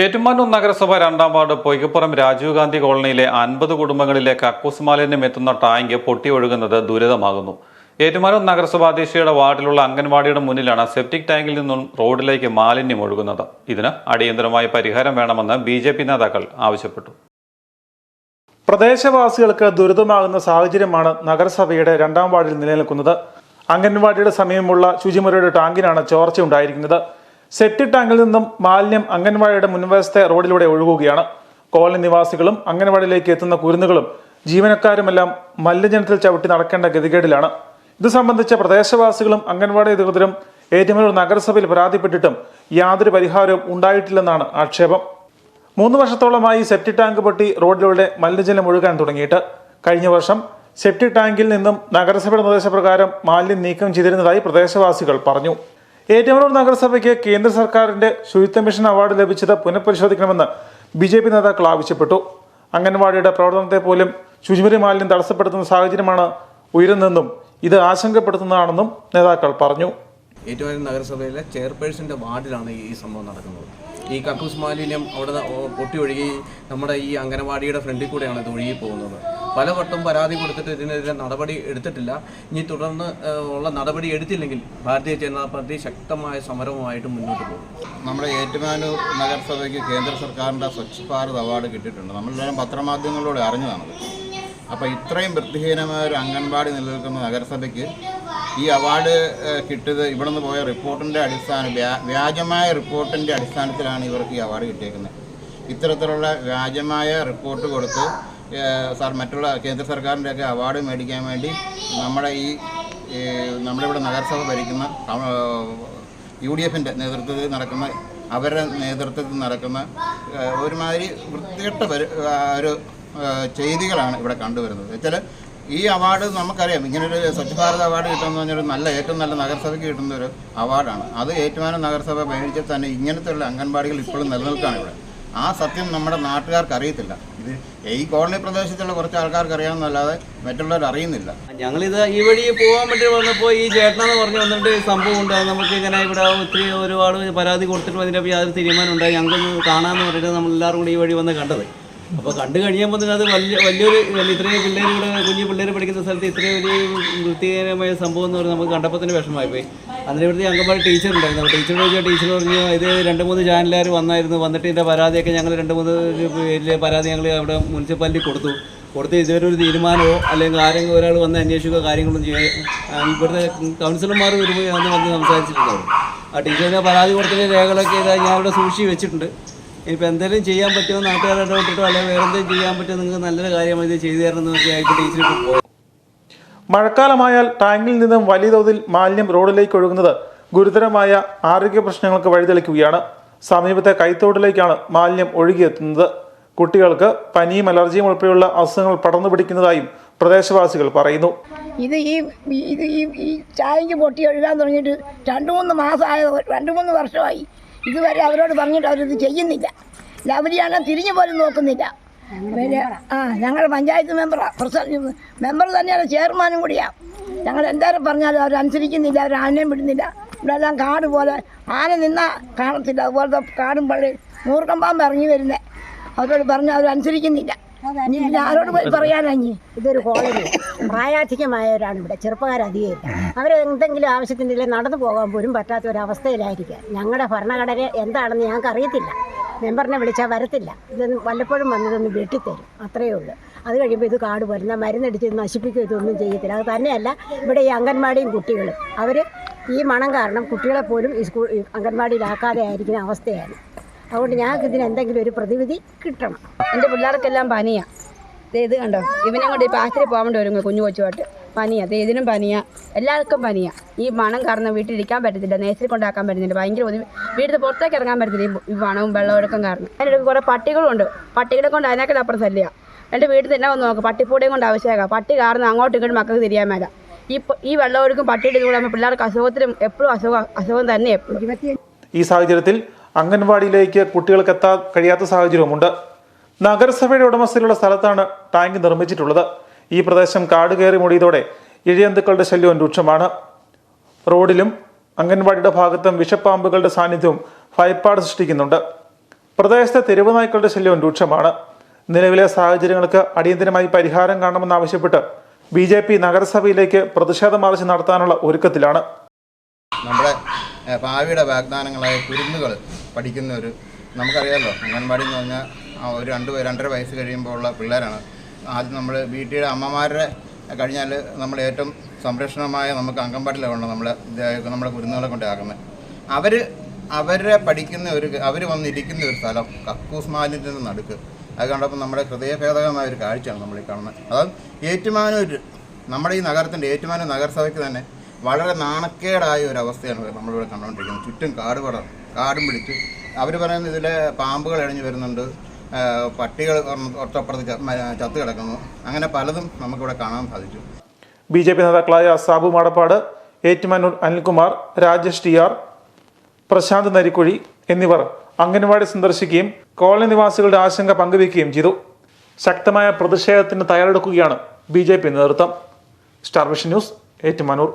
ഏറ്റുമാനൂർ നഗരസഭ രണ്ടാം വാർഡ് പൊയ്കപ്പുറം രാജീവ് ഗാന്ധി കോളനിയിലെ അൻപത് കുടുംബങ്ങളിലെ കക്കൂസ് മാലിന്യം എത്തുന്ന ടാങ്ക് പൊട്ടിയൊഴുകുന്നത് ദുരിതമാകുന്നു. ഏറ്റുമാനൂർ നഗരസഭ അധ്യക്ഷയുടെ വാർഡിലുള്ള അംഗൻവാടിയുടെ മുന്നിലാണ് സെപ്റ്റിക് ടാങ്കിൽ നിന്നും റോഡിലേക്ക് മാലിന്യം ഒഴുകുന്നത്. ഇതിന് അടിയന്തരമായ പരിഹാരം വേണമെന്ന് ബി നേതാക്കൾ ആവശ്യപ്പെട്ടു. പ്രദേശവാസികൾക്ക് ദുരിതമാകുന്ന സാഹചര്യമാണ് നഗരസഭയുടെ രണ്ടാം വാർഡിൽ നിലനിൽക്കുന്നത്. അംഗൻവാടിയുടെ സമീപമുള്ള ശുചിമുറിയുടെ ടാങ്കിനാണ് ചോർച്ച സെപ്റ്റിക് ടാങ്കിൽ നിന്നും മാലിന്യം അംഗൻവാടിയുടെ മുൻവശത്തെ റോഡിലൂടെ ഒഴുകുകയാണ്. കോളനി നിവാസികളും അംഗൻവാടിയിലേക്ക് എത്തുന്ന കുരുന്നുകളും ജീവനക്കാരുമെല്ലാം മലിനജലത്തിൽ ചവിട്ടി നടക്കേണ്ട ഗതികേടിലാണ്. ഇത് സംബന്ധിച്ച പ്രദേശവാസികളും അംഗൻവാടി അധികൃതരും ഏറ്റുമലൂർ നഗരസഭയിൽ പരാതിപ്പെട്ടിട്ടും യാതൊരു പരിഹാരവും ഉണ്ടായിട്ടില്ലെന്നാണ് ആക്ഷേപം. മൂന്ന് വർഷത്തോളമായി സെപ്റ്റി ടാങ്ക് പൊട്ടി റോഡിലൂടെ മലിനജലം ഒഴുകാൻ തുടങ്ങിയിട്ട്. കഴിഞ്ഞ വർഷം സെപ്റ്റി ടാങ്കിൽ നിന്നും നഗരസഭയുടെ നിർദ്ദേശപ്രകാരം മാലിന്യം നീക്കം ചെയ്തിരുന്നതായി പ്രദേശവാസികൾ പറഞ്ഞു. ഏറ്റുമാനൂർ നഗരസഭയ്ക്ക് കേന്ദ്ര സർക്കാരിന്റെ ശുചിത്വ മിഷൻ അവാർഡ് ലഭിച്ചത് പുനഃപരിശോധിക്കണമെന്ന് ബി ജെ പി നേതാക്കൾ ആവശ്യപ്പെട്ടു. അംഗൻവാടിയുടെ പ്രവർത്തനത്തെ പോലും ശുചിമുറി മാലിന്യം തടസ്സപ്പെടുത്തുന്ന സാഹചര്യമാണ് ഉയരുന്നതെന്നും ഇത് ആശങ്കപ്പെടുത്തുന്നതാണെന്നും നേതാക്കൾ പറഞ്ഞു. ഏറ്റുമാനൂർ നഗരസഭയിലെ ചെയർപേഴ്സന്റെ വാർഡിലാണ് ഈ സംഭവം നടക്കുന്നത്. ഈ കക്കൂസ് മാലിന്യം അവിടെ പൊട്ടി ഒഴുകി നമ്മുടെ ഈ അംഗനവാടിയുടെ ഫ്രണ്ടിൽ കൂടെയാണ് ഇത് ഒഴുകി പോകുന്നത്. പലവട്ടം പരാതി കൊടുത്തിട്ട് ഇതിനെതിരെ നടപടി എടുത്തിട്ടില്ല. ഇനി തുടർന്ന് ഉള്ള നടപടി എടുത്തില്ലെങ്കിൽ ഭാരതീയ ജനതാ പാർട്ടി ശക്തമായ സമരവുമായിട്ട് മുന്നോട്ട് പോകും. നമ്മുടെ ഏറ്റുമാനൂർ നഗരസഭയ്ക്ക് കേന്ദ്ര സർക്കാരിന്റെ സ്വച്ഛ് ഭാരത് അവാർഡ് കിട്ടിയിട്ടുണ്ട്. നമ്മളെല്ലാം പത്രമാധ്യമങ്ങളിലൂടെ അറിഞ്ഞതാണത് അപ്പോൾ ഇത്രയും വൃത്തിഹീനമായ ഒരു അംഗൻവാടി നിലനിൽക്കുന്ന നഗരസഭയ്ക്ക് ഈ അവാർഡ് കിട്ടിയത് ഇവിടെ നിന്ന് പോയ റിപ്പോർട്ടിന്റെ അടിസ്ഥാനം വ്യാ- വ്യാജമായ റിപ്പോർട്ടിന്റെ അടിസ്ഥാനത്തിലാണ് ഇവർക്ക് ഈ അവാർഡ് കിട്ടിയേക്കുന്നത്. ഇത്തരത്തിലുള്ള വ്യാജമായ റിപ്പോർട്ട് കൊടുത്ത് സാർ മറ്റുള്ള കേന്ദ്ര സർക്കാരിന്റെയൊക്കെ അവാർഡ് മേടിക്കാൻ വേണ്ടി നമ്മുടെ ഈ നമ്മളിവിടെ നഗരസഭ ഭരിക്കുന്ന യു ഡി എഫിന്റെ നേതൃത്വത്തിൽ നടക്കുന്ന അവരുടെ നേതൃത്വത്തിൽ നടക്കുന്ന ഒരുമാതിരി വൃത്തികെട്ട ഒരു ചെയ്തികളാണ് ഇവിടെ കണ്ടുവരുന്നത്. വെച്ചാൽ ഈ അവാർഡ് നമുക്കറിയാം. ഇങ്ങനൊരു സ്വച്ഛ് ഭാരത് അവാർഡ് കിട്ടുമെന്ന് പറഞ്ഞൊരു നല്ല ഏറ്റവും നല്ല നഗരസഭയ്ക്ക് കിട്ടുന്ന ഒരു അവാർഡാണ്. അത് ഏറ്റുമാനം നഗരസഭ മേടിച്ചാൽ തന്നെ ഇങ്ങനത്തെയുള്ള അംഗൻവാടികൾ ഇപ്പോഴും നിലനിൽക്കുകയാണ് ഇവിടെ. ആ സത്യം നമ്മുടെ നാട്ടുകാർക്ക് അറിയത്തില്ല. ഇത് ഈ കോളനി പ്രദേശത്തുള്ള കുറച്ച് ആൾക്കാർക്ക് അറിയാമെന്നല്ലാതെ മറ്റുള്ളവർ അറിയുന്നില്ല. ഞങ്ങളിത് ഈ വഴി പോകാൻ വേണ്ടി വന്നപ്പോൾ ഈ ചേട്ടനെന്ന് പറഞ്ഞു വന്നിട്ട് സംഭവം ഉണ്ടാകും നമുക്ക് ഇങ്ങനെ ഇവിടെ ഒത്തിരി ഒരുപാട് പരാതി കൊടുത്തിട്ട് അതിന്റെ യാതൊരു തീരുമാനം ഉണ്ടായി. ഞങ്ങൾക്ക് കാണാമെന്ന് പറഞ്ഞിട്ട് നമ്മൾ എല്ലാവരും കൂടി ഈ വഴി വന്ന് കണ്ടത്. അപ്പോൾ കണ്ടു കഴിയുമ്പോൾ തന്നെ അത് വലിയ വലിയൊരു വലിയ ഇത്രയും പിള്ളേർ കുഞ്ഞു പിള്ളേർ പഠിക്കുന്ന സ്ഥലത്ത് ഇത്രയും വലിയ വൃത്തികരമായ സംഭവം എന്ന് പറഞ്ഞാൽ നമുക്ക് കണ്ടപ്പോൾ തന്നെ വിഷമമായി പോയി. അതിന് ഇവിടുത്തെ അംഗൻവാടി ടീച്ചർ ഉണ്ടായിരുന്നു. അപ്പോൾ ടീച്ചർ ചോദിച്ചാൽ ടീച്ചർ പറഞ്ഞു ഇത് രണ്ട് മൂന്ന് ചാനലുകാർ വന്നായിരുന്നു. വന്നിട്ട് ഇതിന്റെ പരാതിയൊക്കെ ഞങ്ങൾ രണ്ട് മൂന്ന് പേരിലെ പരാതി ഞങ്ങൾ അവിടെ മുനിസിപ്പാലിറ്റി കൊടുത്തു. കൊടുത്ത് ഇതുവരെ ഒരു തീരുമാനമോ അല്ലെങ്കിൽ ആരെങ്കിലും ഒരാൾ വന്ന് അന്വേഷിക്കുകയോ കാര്യങ്ങളൊന്നും ചെയ്യാൻ ഇവിടുത്തെ കൗൺസിലർമാർ വരുമ്പോൾ ഞാൻ വന്ന് സംസാരിച്ചിട്ടുണ്ടാവും ആ ടീച്ചറിന്റെ പരാതി കൊടുത്തതിന്റെ രേഖകളൊക്കെ ഇതാ ഞാൻ ഇവിടെ സൂക്ഷിച്ച് വെച്ചിട്ടുണ്ട്. ഇനിയിപ്പോൾ എന്തെങ്കിലും ചെയ്യാൻ പറ്റുമോ നാട്ടുകാരെ ഇടപെട്ടിട്ടോ അല്ലെങ്കിൽ വേറെ എന്തെങ്കിലും ചെയ്യാൻ പറ്റുമോ നിങ്ങൾക്ക് നല്ലൊരു കാര്യമാണ് ഇത് ചെയ്തു തരണം എന്നൊക്കെ ആയിട്ട് ടീച്ചർ പോകും മഴക്കാലമായാൽ ടാങ്കിൽ നിന്നും വലിയ തോതിൽ മാലിന്യം റോഡിലേക്ക് ഒഴുകുന്നത് ഗുരുതരമായ ആരോഗ്യ പ്രശ്നങ്ങൾക്ക് വഴിതെളിക്കുകയാണ്. സമീപത്തെ കൈത്തോട്ടിലേക്കാണ് മാലിന്യം ഒഴുകിയെത്തുന്നത്. കുട്ടികൾക്ക് പനിയും അലർജിയും ഉൾപ്പെടെയുള്ള അസുഖങ്ങൾ പടർന്നു പിടിക്കുന്നതായും പ്രദേശവാസികൾ പറയുന്നു. ഇത് ഈ ഈ- ഇത് ഈ ഈ ചായക്ക് പൊട്ടി ഒഴുകാൻ തുടങ്ങിയിട്ട് രണ്ട് മൂന്ന് മാസമായ രണ്ട് മൂന്ന് വർഷമായി. ഇതുവരെ അവരോട് പറഞ്ഞിട്ട് അവരിത് ചെയ്യുന്നില്ല. ലവലിയാണെങ്കിൽ തിരിഞ്ഞു പോലും നോക്കുന്നില്ല. പിന്നെ ആ ഞങ്ങളുടെ പഞ്ചായത്ത് മെമ്പറാണ് പ്രസിഡന്റ് മെമ്പർ തന്നെയാണ് ചെയർമാനും കൂടിയാണ് ഞങ്ങൾ എന്തായാലും പറഞ്ഞാലും അവരനുസരിക്കുന്നില്ല അവർ ആനയും വിടുന്നില്ല. ഇവിടെ എല്ലാം കാട് പോലെ ആന നിന്നാൽ കാണത്തില്ല. അതുപോലത്തെ കാടും പള്ളി നൂർക്കമ്പാമ്പ് പാമ്പ് ഇറങ്ങി വരുന്നത് അവരോട് പറഞ്ഞാൽ അവരനുസരിക്കുന്നില്ല ഇനി പിന്നെ ആരോട് പോയി പറയാനാ ഇനി. ഇതൊരു കോളനി പ്രായാധികമായവരാണ് ഇവിടെ അവർ എന്തെങ്കിലും ആവശ്യത്തിന്റെ നടന്നു പോകാൻ പോലും പറ്റാത്ത ഒരു ഞങ്ങളുടെ ഭരണഘടന എന്താണെന്ന് ഞങ്ങൾക്ക് അറിയത്തില്ല. മെമ്പറിനെ വിളിച്ചാൽ വരത്തില്ല. ഇതൊന്നും വല്ലപ്പോഴും വന്നതൊന്ന് വെട്ടിത്തരും. അത്രയേ ഉള്ളൂ. അത് കഴിയുമ്പോൾ ഇത് കാട് വരുന്ന മരുന്നടിച്ച് നശിപ്പിക്കുക ഇതൊന്നും ചെയ്യത്തില്ല. അത് തന്നെയല്ല ഇവിടെ ഈ അംഗൻവാടിയും കുട്ടികളും. അവർ ഈ മണം കാരണം കുട്ടികളെ പോലും ഈ സ്കൂൾ അംഗൻവാടിയിലാക്കാതെ ആയിരിക്കുന്ന അവസ്ഥയാണ്. അതുകൊണ്ട് ഞങ്ങൾക്ക് ഇതിന് എന്തെങ്കിലും ഒരു പ്രതിവിധി കിട്ടണം. എന്റെ പിള്ളേർക്കെല്ലാം പനിയാ. ദേ ഇത് കണ്ടോ? ഇവനെ കൊണ്ട് ഇപ്പോൾ ആശുപത്രി പോകേണ്ട വരും കുഞ്ഞു കൊച്ചുമായിട്ട്. പനിയാ. ദേ ഇതിനും പനിയാ. എല്ലാവർക്കും പനിയാ. ഈ മണം കാരണം വീട്ടിലിരിക്കാൻ പറ്റത്തില്ല. നേഴ്സറി കൊണ്ടാക്കാൻ പറ്റുന്നില്ല. ഭയങ്കര ബുദ്ധി വീട്ടിൽ പുറത്തേക്ക് ഇറങ്ങാൻ പറ്റത്തില്ല ഈ മണവും വെള്ളമൊഴുക്കും കാരണം. അതിനിടയ്ക്ക് കുറേ പട്ടികളുണ്ട്. പട്ടികളെ കൊണ്ട് അതിനേക്കാൾ അപ്പുറം ശല്യ. എന്റെ വീട്ടിൽ തന്നെ വന്ന് നോക്ക്. പട്ടിപ്പൂടയും കൊണ്ട് ആവശ്യമാക്കാം പട്ടി കാരണം അങ്ങോട്ടും ഇങ്ങോട്ടും മക്കൾക്ക് തിരിയാൻ മേല. ഈ ഈ വെള്ളമൊഴുക്കും പട്ടിയുടെ കൂടെ പിള്ളേർക്ക് അസുഖത്തിനും എപ്പോഴും അസുഖം അസുഖം തന്നെ എപ്പോഴും. ഈ സാഹചര്യത്തിൽ അംഗൻവാടിയിലേക്ക് കുട്ടികൾക്ക് എത്താൻ കഴിയാത്ത സാഹചര്യവുമുണ്ട്. നഗരസഭയുടെ ഉടമസ്ഥയിലുള്ള സ്ഥലത്താണ് ടാങ്ക് നിർമ്മിച്ചിട്ടുള്ളത്. ഈ പ്രദേശം കാട് കയറി മൂടിയതോടെ ഇഴയന്തുക്കളുടെ ശല്യവും രൂക്ഷമാണ്. റോഡിലും അംഗൻവാടിയുടെ ഭാഗത്തും വിഷപ്പാമ്പുകളുടെ സാന്നിധ്യവും ഭയപ്പാട് സൃഷ്ടിക്കുന്നുണ്ട്. പ്രദേശത്തെ തെരുവ് നായ്ക്കളുടെ ശല്യവും രൂക്ഷമാണ്. നിലവിലെ സാഹചര്യങ്ങൾക്ക് അടിയന്തരമായി പരിഹാരം കാണണമെന്നാവശ്യപ്പെട്ട് ബി ജെ പി നഗരസഭയിലേക്ക് പ്രതിഷേധ മാർച്ച് നടത്താനുള്ള ഒരുക്കത്തിലാണ്. നമ്മുടെ ഭാവിയുടെ വാഗ്ദാനങ്ങളായ കുരുന്നുകൾ പഠിക്കുന്ന ഒരു നമുക്കറിയാമല്ലോ അംഗൻവാടി എന്ന് പറഞ്ഞാൽ ഒരു രണ്ട് രണ്ടര വയസ്സ് കഴിയുമ്പോൾ ഉള്ള പിള്ളേരാണ്. ആദ്യം നമ്മൾ വീട്ടിലെ അമ്മമാരുടെ കഴിഞ്ഞാൽ നമ്മൾ ഏറ്റവും സംരക്ഷണമായ നമുക്ക് അംഗൻവാടിയിലാണ് നമ്മൾ നമ്മുടെ കുരുന്നുകളെ കൊണ്ടാക്കുന്നത് അവർ അവരെ പഠിക്കുന്ന ഒരു അവർ വന്നിരിക്കുന്ന ഒരു സ്ഥലം കക്കൂസ് മാലിന്യത്തിന്റെ നടുക്ക്. അത് കണ്ടപ്പോൾ നമ്മുടെ ഹൃദയഭേദകമായ ഒരു കാഴ്ചയാണ് നമ്മൾ ഈ കാണുന്നത്. അതായത് ഏറ്റുമാനൂർ നമ്മുടെ ഈ നഗരത്തിന്റെ ഏറ്റുമാനൂർ നഗരസഭയ്ക്ക് തന്നെ വളരെ നാണക്കേടായ ഒരു അവസ്ഥയാണ് നമ്മളിവിടെ കണ്ടുകൊണ്ടിരിക്കുന്നത് ചുറ്റും കാട് പടം കാടും പിടിച്ച്. അവർ പറയുന്നത് ഇതിൽ പാമ്പുകൾ ഇഴഞ്ഞു വരുന്നുണ്ട്. പട്ടികൾ ഒറ്റപ്പുറത്ത് ചത്തു കിടക്കുന്നു. അങ്ങനെ പലതും നമുക്കിവിടെ കാണാൻ സാധിച്ചു. ബി ജെ പി നേതാക്കളായ സാബു മാടപ്പാട് ഏറ്റുമാനൂർ അനിൽകുമാർ രാജേഷ് ടി ആർ പ്രശാന്ത് നരിക്കുഴി എന്നിവർ അംഗൻവാടി സന്ദർശിക്കുകയും കോളനി നിവാസികളുടെ ആശങ്ക പങ്കുവയ്ക്കുകയും ചെയ്തു. ശക്തമായ പ്രതിഷേധത്തിന് തയ്യാറെടുക്കുകയാണ് ബി ജെ പി നേതൃത്വം. Star vision news Ettumanoor.